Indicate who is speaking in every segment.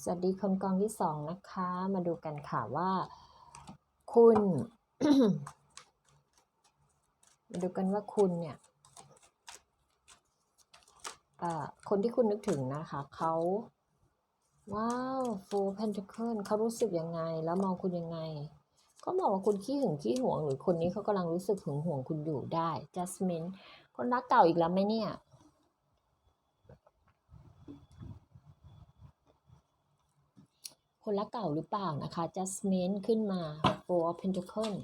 Speaker 1: สวัสดีคนกองที่สองนะคะ มาดูกันค่ะว่า คุณ มาดูกันว่าคุณเนี่ยเอ่อคนที่คุณนึกถึงนะคะเขาว้าว Four Pentacle เขารู้สึกยังไง แล้วมองคุณยังไง ก็มองว่าคุณขี้หึงขี้หวง หรือคนนี้เขากำลังรู้สึกหึงหวงคุณอยู่ได้ Jasmine คนรักเก่าอีกแล้วไหมเนี่ย คนรักเก่าหรือเปล่านะคะ Jasmine ขึ้นมา Four of Pentacle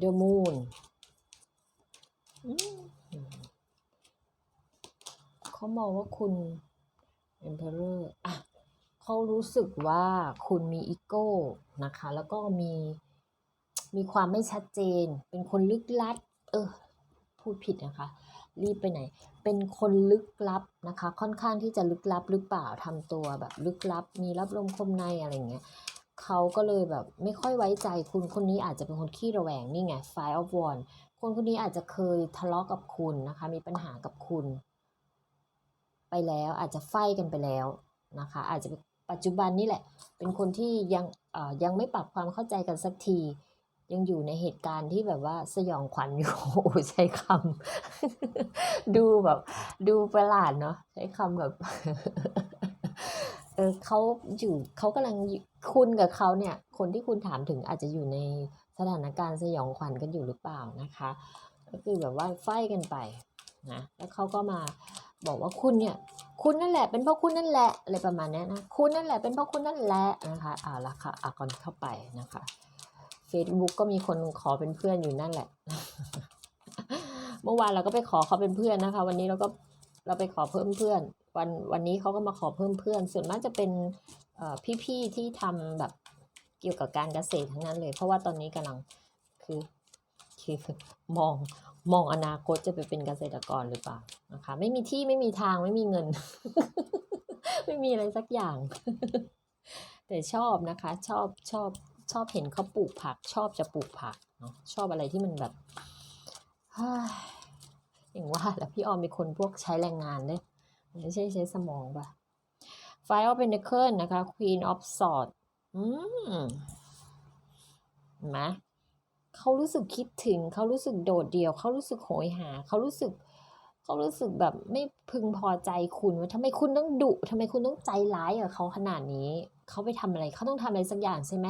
Speaker 1: The Moon เขามองว่าคุณ Emperor อะเขารู้สึกว่าคุณมีอีโก้นะคะ แล้วก็มีมีความไม่ชัดเจน เป็นคนลึกลับเออ พูดผิดนะคะ รีบไปไหน เป็นคนลึกลับนะคะ ค่อนข้างที่จะลึกลับหรือเปล่าทำตัวแบบลึกลับ มีรับลมคมในอะไรเงี้ยเขาก็เลยแบบไม่ค่อยไว้ใจคุณคนนี้อาจจะเป็นคนขี้ระแวงนี่ไง Five of Wands คนคนนี้อาจจะเคยทะเลาะกับคุณนะคะ มีปัญหากับคุณ ไปแล้วอาจจะไฟกันไปแล้วนะคะ อาจจะปัจจุบันนี่แหละ เป็นคนที่ยังเอ่อยังไม่ปรับความเข้าใจกันสักที ยังอยู่ในเหตุการณ์ที่แบบว่าสยองขวัญอยู่โอ้ใช้คำดูแบบ ดูประหลาดเนาะใช้คำแบบเออเขาอยู่เขากำลังคุณกับเขาเนี่ย คนที่คุณถามถึงอาจจะอยู่ในสถานการณ์สยองขวัญกันอยู่หรือเปล่านะคะ ก็คือแบบว่าไฟกันไปนะแล้วเขาก็มาบอกว่าคุณเนี่ย คุณนั่นแหละเป็นเพราะคุณนั่นแหละอะไรประมาณนี้นะคุณนั่นแหละเป็นเพราะคุณนั่นแหละนะคะเอาละค่ะเอาก่อนเข้าไปนะคะ Facebook ก็มีคนขอเป็นเพื่อนอยู่นั่นแหละ เมื่อวานเราก็ไปขอเขาเป็นเพื่อนนะคะ วันนี้เราก็เราไปขอเพิ่มเพื่อน วันวันนี้เขาก็มาขอเพิ่มเพื่อน ส่วนมากจะเป็นพี่ๆที่ทำแบบเกี่ยวกับการเกษตรทั้งนั้นเลย เพราะว่าตอนนี้กำลังคือคือมองมองอนาคตจะไปเป็นเกษตรกรหรือเปล่านะคะ ไม่มีที่ไม่มีทางไม่มีเงิน ไม่มีอะไรสักอย่าง แต่ชอบนะคะ ชอบชอบ ชอบเห็นเขาปลูกผัก ชอบจะปลูกผักเนาะชอบอะไรที่มันแบบอย่างว่าแล้วพี่ออมเป็นคนพวกใช้แรงงานเลยไม่ใช่ใช้สมองป่ะ Five of Pentacles นะคะ Queen of Swords อืมเห็นไหมเขารู้สึกคิดถึง เขารู้สึกโดดเดี่ยว เขารู้สึกโหยหา เขารู้สึก เขารู้สึกแบบไม่พึงพอใจคุณว่าทำไมคุณต้องดุทำไมคุณต้องใจร้ายกับเขาขนาดนี้ เขาไปทำอะไร เขาต้องทำอะไรสักอย่างใช่ไหม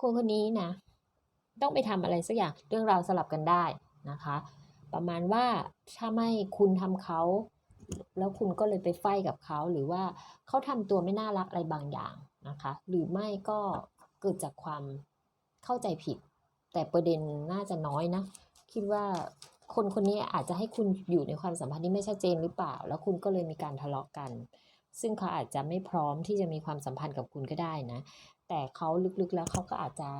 Speaker 1: คนคนนี้นะต้องไปทำอะไรสักอย่างเรื่องราวสลับกันได้นะคะ ประมาณว่าถ้าไม่คุณทำเขาแล้วคุณก็เลยไปไฟกับเขาหรือว่าเขาทำตัวไม่น่ารักอะไรบางอย่างนะคะ หรือไม่ก็เกิดจากความเข้าใจผิด แต่ประเด็นน่าจะน้อยนะ คิดว่าคนคนนี้อาจจะให้คุณอยู่ในความสัมพันธ์ที่ไม่ชัดเจนหรือเปล่า แล้วคุณก็เลยมีการทะเลาะกัน ซึ่งเขาอาจจะไม่พร้อมที่จะมีความสัมพันธ์กับคุณก็ได้นะ แต่เขาลึกๆแล้วเขาก็อาจจะ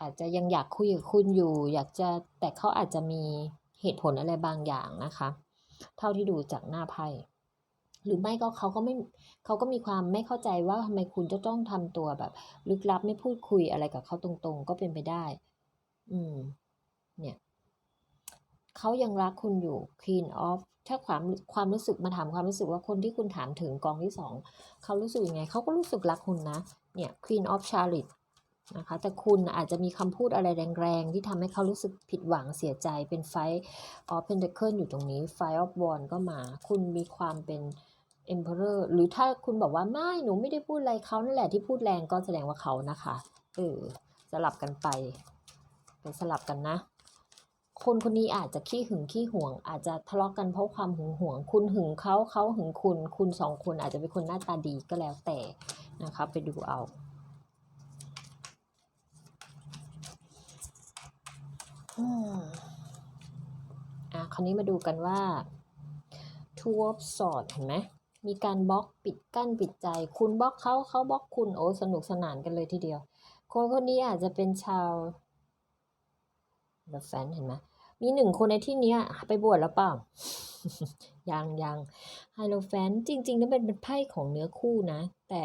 Speaker 1: อาจจะยังอยากคุยกับคุณอยู่ อยากจะแต่เขาอาจจะมีเหตุผลอะไรบางอย่างนะคะ เท่าที่ดูจากหน้าไพ่หรือไม่ก็เขาก็ไม่เขาก็มีความไม่เข้าใจว่าทำไมคุณจะต้องทำตัวแบบ ลึกลับไม่พูดคุยอะไรกับเขาตรงๆ ก็เป็นไปได้ อืม เนี่ยเขายังรักคุณอยู่ Queen of ถ้าความความรู้สึกมาถามความรู้สึกว่าคนที่คุณถามถึงกองที่สองเขารู้สึกยังไงเขาก็รู้สึกรักคุณนะ เนี่ย Queen of Chariot นะคะแต่คุณอาจจะมีคำพูดอะไรแรงๆ ที่ทำให้เขารู้สึกผิดหวังเสียใจเป็นไฟ of Pentacle อยู่ตรงนี้ Five of Wands ก็มา คุณมีความเป็น Emperor หรือถ้าคุณบอกว่าไม่หนูไม่ได้พูดอะไรเขานั่นแหละที่พูดแรงก็แสดงว่าเขานะคะเออสลับกันไปไปสลับกันนะ คนคนนี้อาจจะขี้หึงขี้หวง อาจจะทะเลาะกันเพราะความหึงหวง คุณหึงเขาเขาหึงคุณ คุณสองคนอาจจะเป็นคนหน้าตาดีก็แล้วแต่ นะคะไปดูเอาอืมอะคราวนี้มาดูกันว่า Two of Swords เห็นไหมมีการบล็อกปิดกั้นปิดใจ คุณบล็อกเขาเขาบล็อกคุณโอ้สนุกสนานกันเลยทีเดียว คนคนนี้อาจจะเป็นชาวแบบแฟนเห็นไหมมีหนึ่งคนในที่นี้ไปบวชแล้วเปล่า ยังยังไฮโลแฟนจริงๆนั่นเป็นเป็นไพ่ของเนื้อคู่นะ แต่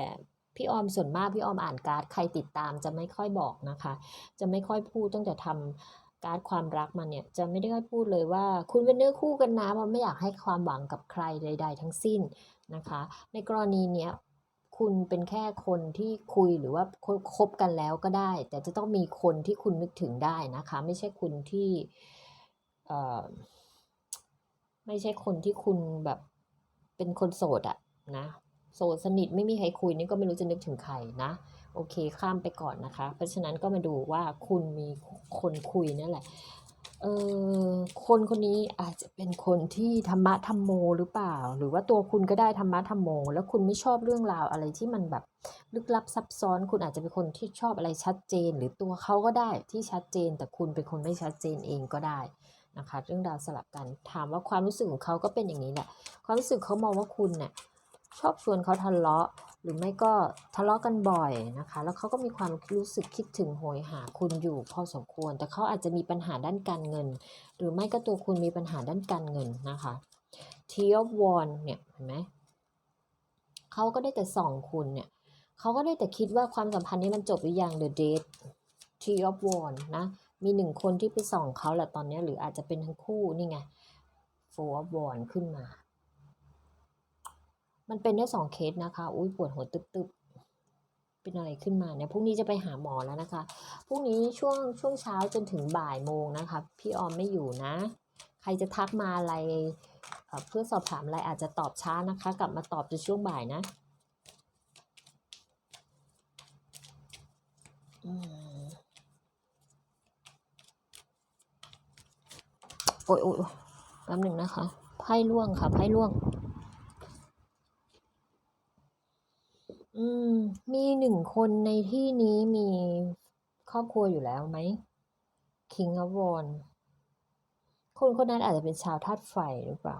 Speaker 1: พี่ออมส่วนมากพี่ออมอ่านการ์ดใครติดตามจะไม่ค่อยบอกนะคะ จะไม่ค่อยพูดตั้งแต่ทำการ์ดความรักมันเนี่ยจะไม่ได้ค่อยพูดเลยว่า คุณเป็นเนื้อคู่กันนะมันไม่อยากให้ความหวังกับใครใด ๆ ทั้งสิ้นนะคะ ในกรณีเนี้ยคุณเป็นแค่คนที่คุยหรือว่าคคบกันแล้วก็ได้ แต่จะต้องมีคนที่คุณนึกถึงได้นะคะ ไม่ใช่คุณที่เอ่อไม่ใช่คนที่คุณแบบเป็นคนโสดอะนะ โสดสนิทไม่มีใครคุยนี่ก็ไม่รู้จะนึกถึงใครนะ โอเคข้ามไปก่อนนะคะ เพราะฉะนั้นก็มาดูว่าคุณมีคนคุยนั่นแหละเออคนคนนี้อาจจะเป็นคนที่ธรรมะธรรมโมหรือเปล่า หรือว่าตัวคุณก็ได้ธรรมะธรรมโม แล้วคุณไม่ชอบเรื่องราวอะไรที่มันแบบลึกลับซับซ้อน คุณอาจจะเป็นคนที่ชอบอะไรชัดเจน หรือตัวเขาก็ได้ที่ชัดเจน แต่คุณเป็นคนไม่ชัดเจนเองก็ได้นะคะ เรื่องราวสลับกันถามว่าความรู้สึกของเขาก็เป็นอย่างนี้แหละความรู้สึกเขามองว่าคุณเนี่ย ชอบชวนเขาทะเลาะ หรือไม่ก็ทะเลาะกันบ่อยนะคะ แล้วเขาก็มีความรู้สึกคิดถึงโหยหาคุณอยู่พอสมควร แต่เขาอาจจะมีปัญหาด้านการเงิน หรือไม่ก็ตัวคุณมีปัญหาด้านการเงินนะคะ t of w a n เนี่ยเห็นไหมเขาก็ได้แต่ส่องคุณเนี่ยเขาก็ได้แต่คิดว่าความสัมพันธ์นี้มันจบหรือยัง the date t of w a n นะมีหนึ่งคนที่ไปส่องเขาแหละตอนนี้หรืออาจจะเป็นทั้งคู่นี่ไง four of w a n ขึ้นมา มันเป็นได้สองเคสนะคะ อุ้ยปวดหัวตึบๆ เป็นอะไรขึ้นมาเนี่ย พรุ่งนี้จะไปหาหมอแล้วนะคะ พรุ่งนี้ช่วงช่วงเช้าจนถึงบ่ายโมงนะคะ พี่ออมไม่อยู่นะ ใครจะทักมาอะไรเอ่อเพื่อสอบถามอะไรอาจจะตอบช้านะคะ กลับมาตอบในช่วงบ่ายนะอืมโอ้ยโอ้ยแป๊บหนึ่งนะคะ ไพ่ล่วงค่ะ ไพ่ล่วง อืม มีหนึ่งคนในที่นี้มีครอบครัวอยู่แล้วไหม King of w a n คนคนนั้นอาจจะเป็นชาวธาตุไฟหรือเปล่า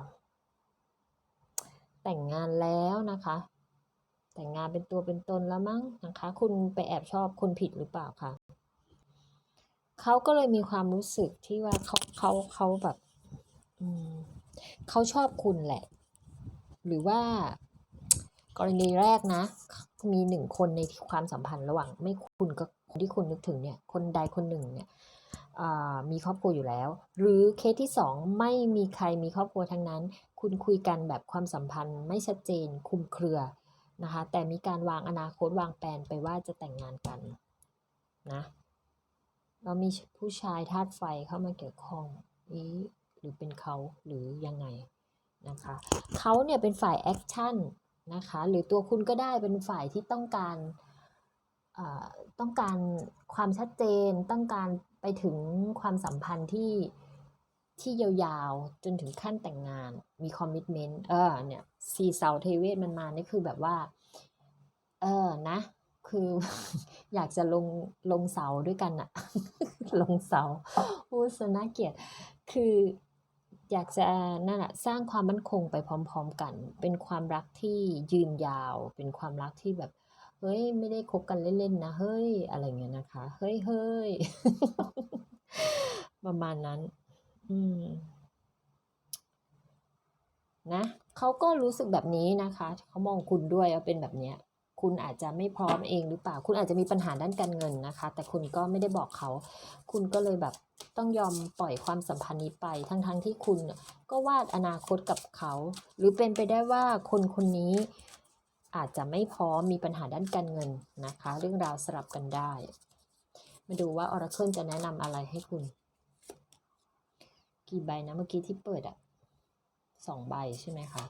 Speaker 1: แต่งงานแล้วนะคะ แต่งงานเป็นตัวเป็นตนแล้วมั้งนะคะ คุณไปแอบชอบคนผิดหรือเปล่าคะเขาก็เลยมีความรู้สึกที่ว่าเขาเขาเขาแบบเขาชอบคุณแหละ หรือว่า กรณีแรกนะ มีหนึ่งคนในความสัมพันธ์ระหว่าง ไม่คุณกับคนที่คุณนึกถึงเนี่ย คนใดคนหนึ่งเนี่ยมีครอบครัวอยู่แล้ว หรือเคสที่สองไม่มีใครมีครอบครัวทั้งนั้น คุณคุยกันแบบความสัมพันธ์ไม่ชัดเจนคุมเครือนะคะ แต่มีการวางอนาคตวางแผนไปว่าจะแต่งงานกันนะแล้วมีผู้ชายธาตุไฟเข้ามาเกี่ยวข้องนี้หรือเป็นเขาหรือยังไงนะคะเขาเนี่ยเป็นฝ่ายแอคชั่น นะคะ หรือตัวคุณก็ได้เป็นฝ่ายที่ต้องการต้องการความชัดเจน ต้องการไปถึงความสัมพันธ์ที่ที่ยาวๆ จนถึงขั้นแต่งงาน มีคอมมิชเมนต์ เออ เนี่ยสีเสาเทเวศมันมา นี่คือแบบว่า เออ นะ คือ อยากจะลง ลงเสาด้วยกันอะลงเสาโอ้สนาเกียดคือ อยากจะนั่นแหะสร้างความมั่นคงไปพร้อม ๆ กัน เป็นความรักที่ยืนยาว เป็นความรักที่แบบ เฮ้ย ไม่ได้คบกันเล่นๆนะ เฮ้ย อะไรเงี้ยนะคะ เฮ้ยเฮ้ยประมาณนั้น อืม นะเขาก็รู้สึกแบบนี้นะคะ เขามองคุณด้วยว่าเป็นแบบเนี้ย คุณอาจจะไม่พร้อมเองหรือเปล่า คุณอาจจะมีปัญหาด้านการเงินนะคะ แต่คุณก็ไม่ได้บอกเขา คุณก็เลยแบบต้องยอมปล่อยความสัมพันธ์นี้ไป ทั้งๆทที่คุณก็วาดอนาคตกับเขา หรือเป็นไปได้ว่าคนคนนี้อาจจะไม่พร้อมมีปัญหาด้านการเงินนะคะ เรื่องราวสลับกันได้ มาดูว่า Oracle จะแนะนำอะไรให้คุณ กี่ใบนะเมื่อกี้ที่เปิดอะสองใบใช่ไหมคะ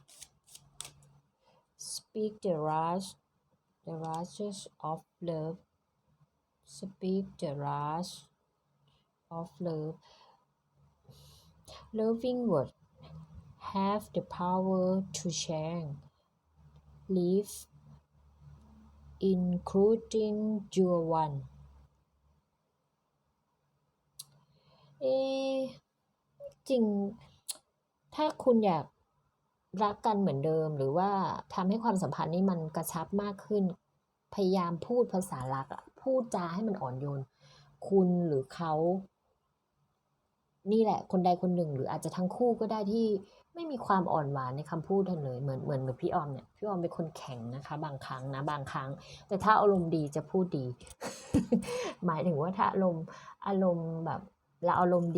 Speaker 1: Speak the rush the rushes of love Speak the rush of love Loving words have the power to change life including your one เอะจริง ถ้าคุณอยาก รักกันเหมือนเดิม หรือว่าทำให้ความสัมพันธ์นี้มันกระชับมากขึ้น พยายามพูดภาษารักพูดจาให้มันอ่อนโยน คุณหรือเขา นี่แหละ คนใดคนหนึ่ง หรืออาจจะทั้งคู่ก็ได้ที่ไม่มีความอ่อนหวานในคำพูดท่านเลย เหมือนเหมือนเหมือนพี่ออมเนี่ย พี่ออมเป็นคนแข็งนะคะ บางครั้งนะ บางครั้ง แต่ถ้าอารมณ์ดีจะพูดดี หมายถึงว่าถ้าอารมณ์อารมณ์แบบเราอารมณ์ดี